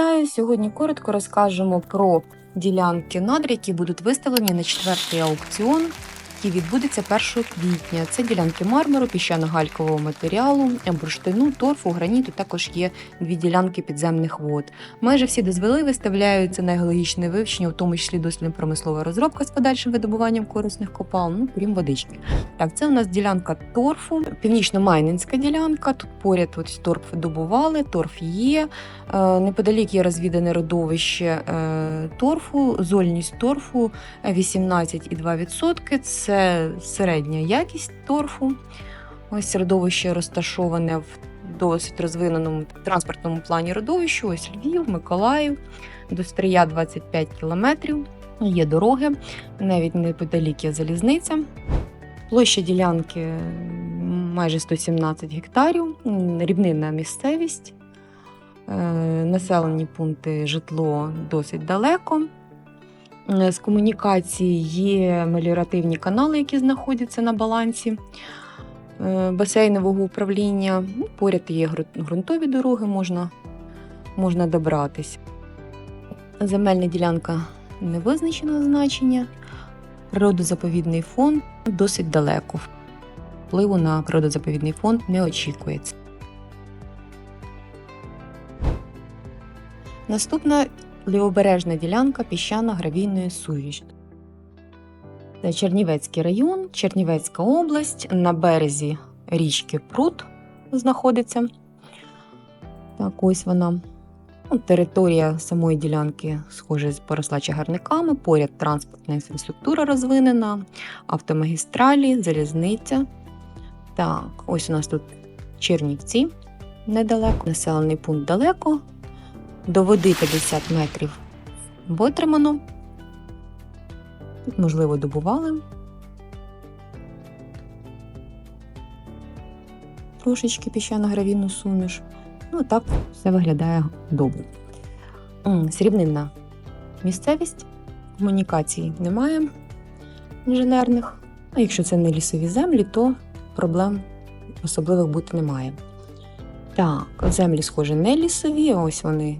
Вітаю! Сьогодні коротко розкажемо про ділянки надр, які будуть виставлені на четвертий аукціон, який відбудеться 1 квітня. Це ділянки мармуру, піщано-галькового матеріалу, бурштину, торфу, граніту. Також є дві ділянки підземних вод. Майже всі дозволи виставляються на геологічне вивчення, в тому числі дослідно-промислова розробка з подальшим видобуванням корисних копал, ну крім водички. Так, це у нас ділянка торфу, північно-майнинська ділянка. Тут поряд ось торф видобували, торф є. Е, Неподалік є розвідане родовище е, торфу, зольність торфу е, 18,2%. Це середня якість торфу. Ось родовище розташоване в досить розвиненому транспортному плані родовищу. Ось Львів, Миколаїв, до Стрия 25 кілометрів. Є дороги, навіть неподалік є залізниця. Площа ділянки майже 117 гектарів, рівнинна місцевість. Е, Населені пункти житло досить далеко. Е, З комунікації є меліоративні канали, які знаходяться на балансі е, басейнового управління. Ну, Поряд є ґрунтові дороги, можна, можна добратися. Земельна ділянка невизначеного значення. Природозаповідний фонд досить далеко. Впливу на природозаповідний фонд не очікується. Наступна лівобережна ділянка піщано-гравійної сувіші. Це Чернівецький район, Чернівецька область. На березі річки Прут знаходиться. Так, ось вона. Ну, Територія самої ділянки схоже поросла чагарниками, поряд транспортна інфраструктура розвинена, автомагістралі, залізниця. Так, ось у нас тут Чернівці недалеко, населений пункт далеко. До води 50 метрів витримано. Тут, можливо, добували. Трошечки піщано-гравійну суміш. Ну, так все виглядає добре. Срібнинна місцевість, комунікацій немає інженерних. А якщо це не лісові землі, то проблем особливих бути немає. Так, землі, схоже, не лісові, а ось вони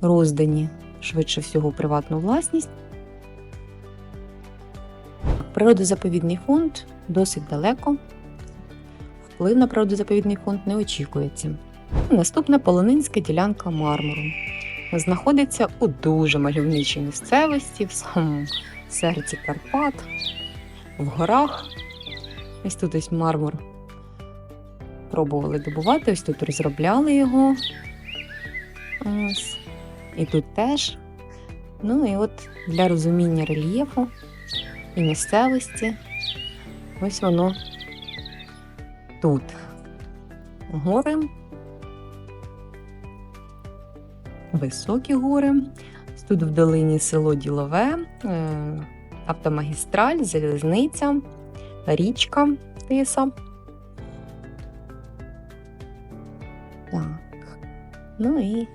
роздані швидше всього приватну власність. Природозаповідний фонд досить далеко. Вплив на природозаповідний фонд не очікується. Наступна полонинська ділянка мармуру. Знаходиться у дуже мальовничій місцевості, в самому серці Карпат, в горах. Ось тут ось мармур пробували добувати, ось тут розробляли його. Ось. І тут теж. Ну і от для розуміння рельєфу і місцевості. Ось воно тут. Гори. Високі гори. Тут в долині село Ділове, е, автомагістраль, залізниця, річка Тиса. Так. Ну і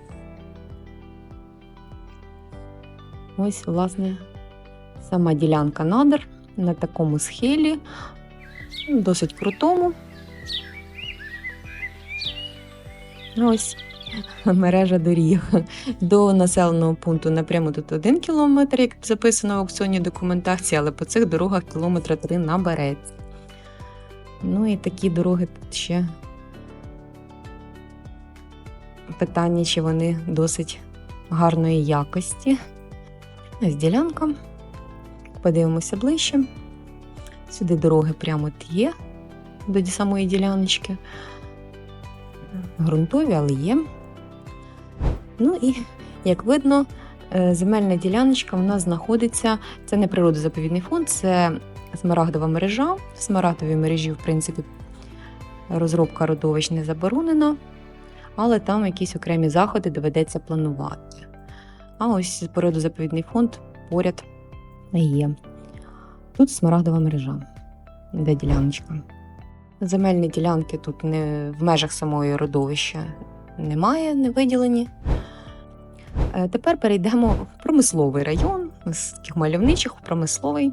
ось, власне, сама ділянка надр на такому схилі, досить крутому. Ось мережа доріг. До населеного пункту напряму тут один кілометр, як записано в аукціонній документації, але по цих дорогах кілометра три набереться. Ну і такі дороги тут ще питання, чи вони досить гарної якості. Ось ділянка. Подивимося ближче. Сюди дороги прямо є до самої діляночки. Грунтові, але є. Ну і, як видно, е, земельна діляночка в нас знаходиться. Це не природозаповідний фонд, це смарагдова мережа. В смарагдовій мережі, в принципі, розробка родовищ не заборонена, але там якісь окремі заходи доведеться планувати. А ось природозаповідний фонд поряд є. Тут смарагдова мережа, де діляночка. Земельні ділянки тут не в межах самої родовища немає, не виділені. Е, Тепер перейдемо в промисловий район, з таких мальовничих у промисловий.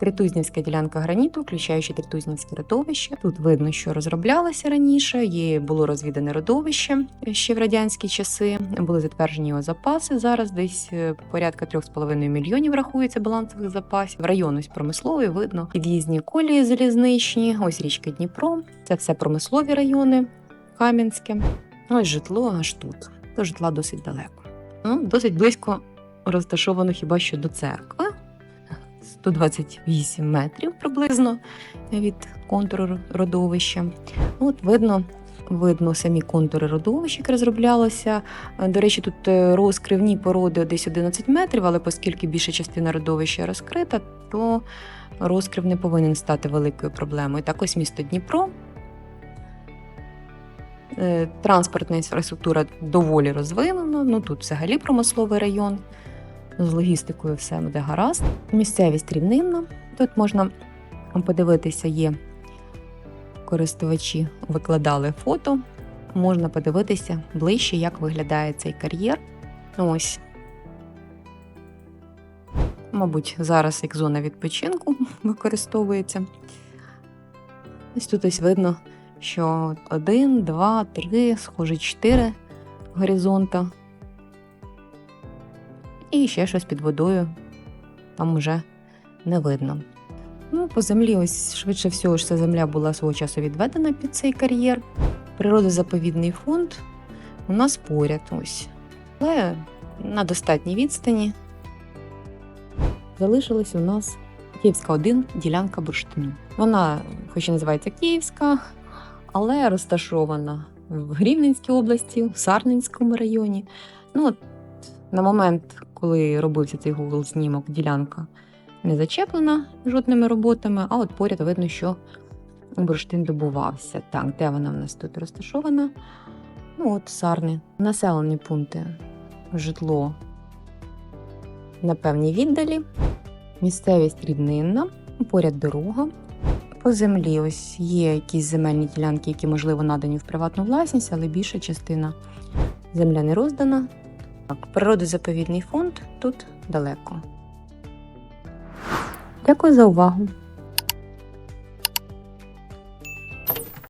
Тритузнівська ділянка граніту, включаючи Тритузнівське родовище. Тут видно, що розроблялося раніше, є було розвідане родовище ще в радянські часи. Були затверджені його запаси. Зараз десь е, порядка 3,5 мільйонів рахується балансових запасів. Район ось промисловий, видно під'їзні колії залізничні. Ось річка Дніпро. Це все промислові райони, Кам'янське. Ось житло аж тут. До житла досить далеко. Ну, досить близько розташовано хіба що до церкви. 128 метрів приблизно від контуру родовища. Ну, От видно, видно самі контури родовища, як розроблялося. Е, До речі, тут е, розкривні породи десь 11 метрів, але оскільки більша частина родовища розкрита, то розкрив не повинен стати великою проблемою. Так ось місто Дніпро. Е, Транспортна інфраструктура доволі розвинена. Ну тут взагалі промисловий район. З логістикою все буде гаразд. Місцевість рівнинна. Тут можна подивитися, є користувачі викладали фото. Можна подивитися ближче, як виглядає цей кар'єр. Ось. Мабуть, зараз як зона відпочинку використовується. Ось тут ось видно, що один, два, три, схоже, чотири горизонта. І ще щось під водою там вже не видно. Ну, по землі, ось швидше всього, ж ця земля була свого часу відведена під цей кар'єр. Природозаповідний фонд у нас поряд ось. Але на достатній відстані залишилась у нас Київська 1 ділянка бурштину. Вона, хоч і називається Київська, але розташована в Рівненській області, в Сарненському районі. Ну, от на момент, коли робився цей Google знімок, ділянка не зачеплена жодними роботами, а от поряд видно, що бурштин добувався. Так, де вона в нас тут розташована? Ну, от Сарни. Населені пункти, житло на певній віддалі, місцевість рівнинна, поряд дорога. По землі ось є якісь земельні ділянки, які, можливо, надані в приватну власність, але більша частина земля не роздана. Природозаповідний фонд тут далеко. Дякую за увагу!